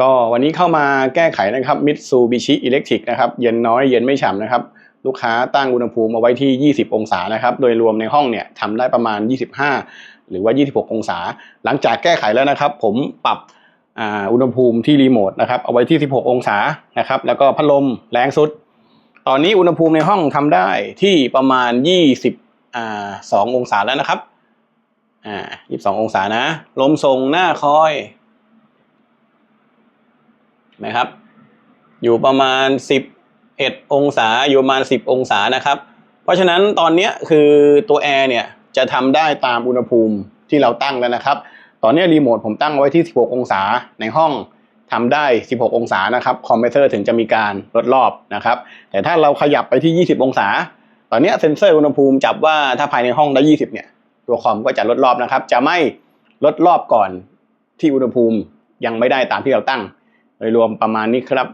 ก็วันนี้เข้ามาแก้ไขนะครับ Mitsubishi Electric นะครับเย็นน้อยเย็นไม่ฉ่ำนะครับลูกค้าตั้งอุณหภูมิเอาไว้ที่ 20 องศานะครับ โดยรวมในห้องเนี่ยทำได้ประมาณ 25 หรือว่า 26 องศา หลังจากแก้ไขแล้วนะครับ ผมปรับอ่าอุณหภูมิที่รีโมทนะครับเอาไว้ที่ 16 องศานะครับ แล้วก็พัดลมแรงสุด ตอนนี้อุณหภูมิในห้องทำได้ที่ประมาณ 22 องศาแล้วนะครับอ่า22 องศานะ ลมส่งหน้าคอย นะครับ อยู่ประมาณ 11 องศาอยู่ประมาณ 10 องศานะครับ เพราะฉะนั้นตอนนี้คือตัวแอร์เนี่ยจะทำได้ตามอุณหภูมิที่เราตั้งแล้วนะครับ ตอนนี้รีโมทผมตั้งไว้ที่ 16 องศาในห้องทำได้ 16 องศานะครับคอมเพรสเซอร์ถึงจะมีการลดรอบนะครับ แต่ถ้าเราขยับไปที่ 20 องศา ตอนนี้เซ็นเซอร์อุณหภูมิจับว่าถ้าภายในห้องได้ 20 เนี่ย ตัวคอมก็จะลดรอบนะครับ จะไม่ลดรอบก่อนที่อุณหภูมิยังไม่ได้ตามที่เราตั้ง โดยรวมประมาณนี้ครับ